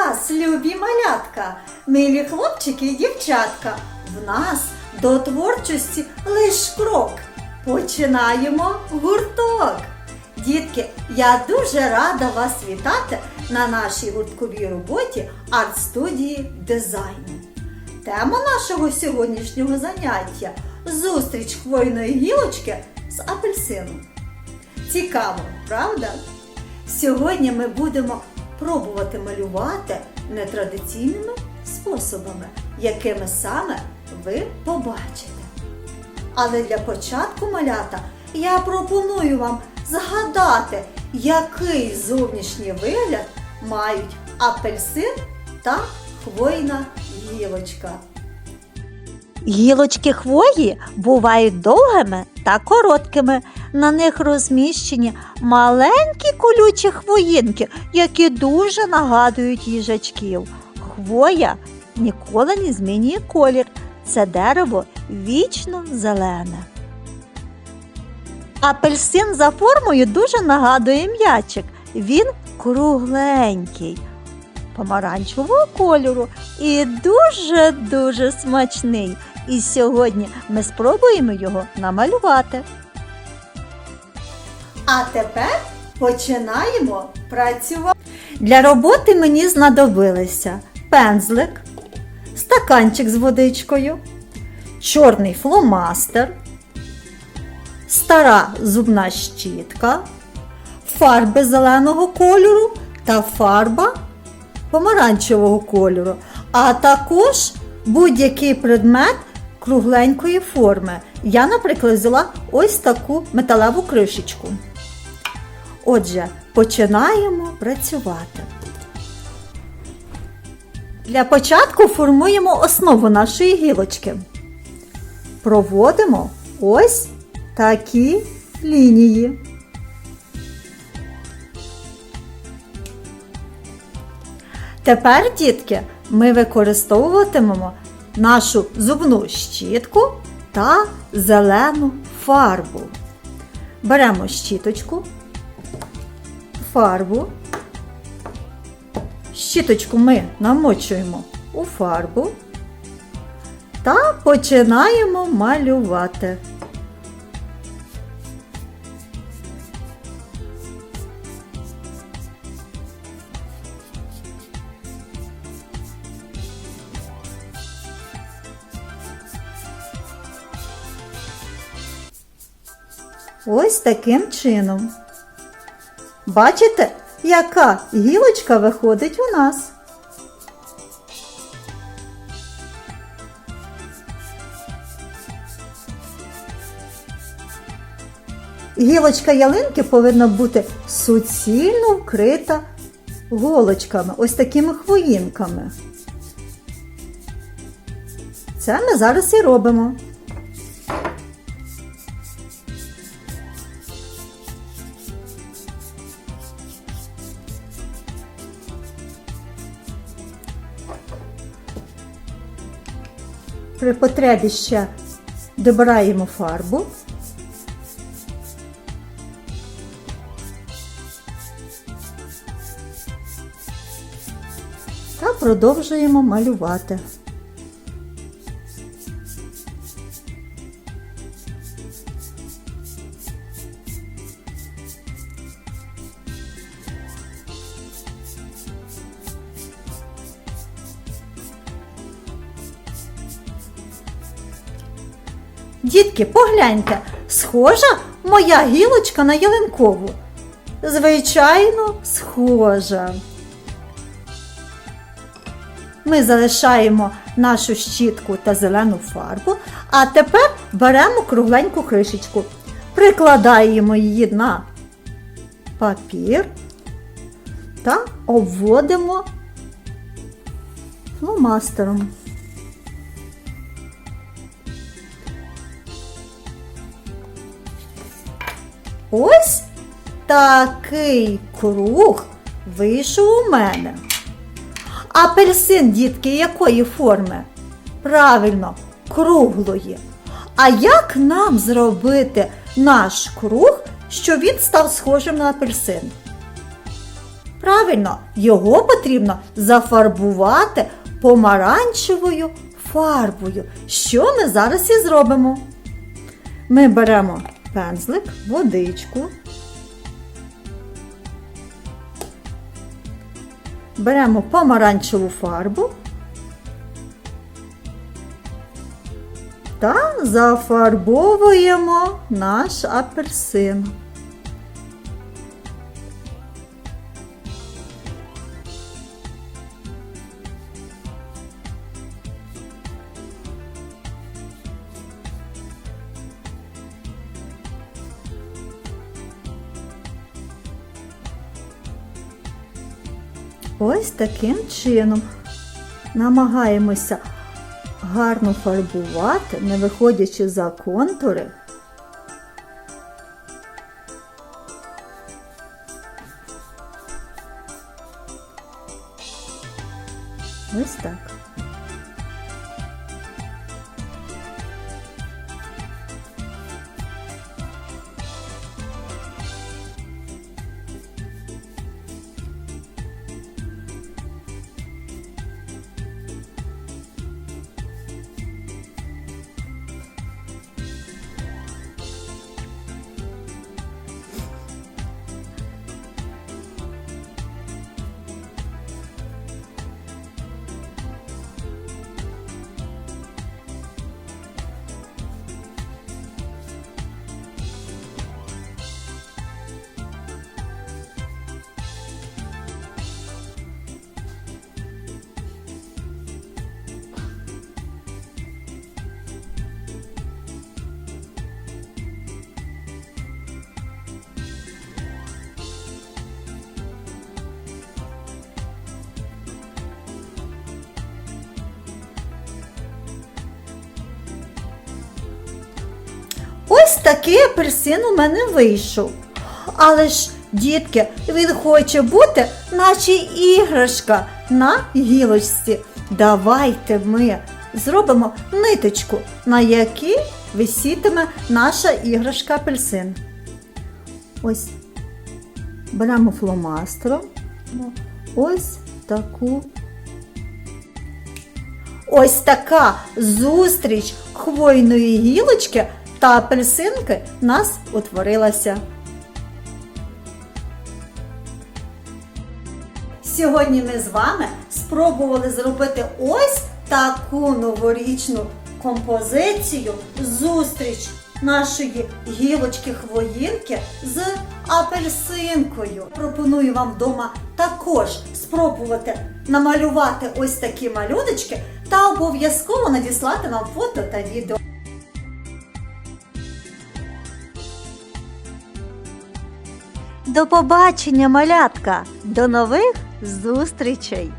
вас, любі малятка, милі хлопчики і дівчатка. В нас до творчості лиш крок. Починаємо гурток. Дітки, я дуже рада вас вітати на нашій гуртковій роботі арт-студії дизайну. Тема нашого сьогоднішнього заняття зустріч хвойної гілочки з апельсином. Цікаво, правда? Сьогодні ми будемо пробувати малювати нетрадиційними способами, якими саме ви побачите. Але для початку малята я пропоную вам згадати, який зовнішній вигляд мають апельсин та хвойна гілочка. Гілочки хвої бувають довгими та короткими. На них розміщені маленькі колючі хвоїнки, які дуже нагадують їжачків. Хвоя ніколи не змінює колір. Це дерево вічно зелене. Апельсин за формою дуже нагадує м'ячик. Він кругленький, помаранчевого кольору і дуже-дуже смачний. І сьогодні ми спробуємо його намалювати. А тепер починаємо працювати. Для роботи мені знадобилися пензлик, стаканчик з водичкою, чорний фломастер, стара зубна щітка, фарби зеленого кольору та фарба помаранчевого кольору, а також будь-який предмет кругленької форми. Я, наприклад, взяла ось таку металеву кришечку. Отже, починаємо працювати. Для початку формуємо основу нашої гілочки. Проводимо ось такі лінії. Тепер, дітки, ми використовуватимемо нашу зубну щітку та зелену фарбу. Беремо щіточку, фарбу. Щіточку ми намочуємо у фарбу та починаємо малювати. Ось таким чином. Бачите, яка гілочка виходить у нас? Гілочка ялинки повинна бути суцільно вкрита голочками, ось такими хвоїнками. Це ми зараз і робимо. При потребі ще добираємо фарбу. Та продовжуємо малювати. Дітки, погляньте, схожа моя гілочка на ялинкову. Звичайно, схожа. Ми залишаємо нашу щітку та зелену фарбу, а тепер беремо кругленьку кришечку, прикладаємо її на папір та обводимо фломастером. Ось такий круг вийшов у мене. Апельсин, дітки, якої форми? Правильно, круглої. А як нам зробити наш круг, щоб він став схожим на апельсин? Правильно, його потрібно зафарбувати помаранчевою фарбою. Що ми зараз і зробимо? Ми беремо пензлик, водичку. Беремо помаранчеву фарбу та зафарбовуємо наш апельсин. Ось таким чином намагаємося гарно фарбувати, не виходячи за контури. Ось так. Ось такий апельсин у мене вийшов. Але ж, дітки, він хоче бути наче іграшка на гілочці. Давайте ми зробимо ниточку, на якій висітиме наша іграшка апельсин. Ось беремо фломастером. Ось таку. Ось така зустріч хвойної гілочки та апельсинки нас утворилася. Сьогодні ми з вами спробували зробити ось таку новорічну композицію зустріч нашої гілочки хвоїнки з апельсинкою. Пропоную вам вдома також спробувати намалювати ось такі малюночки та обов'язково надіслати нам фото та відео. До побачення, малятка! До нових зустрічей!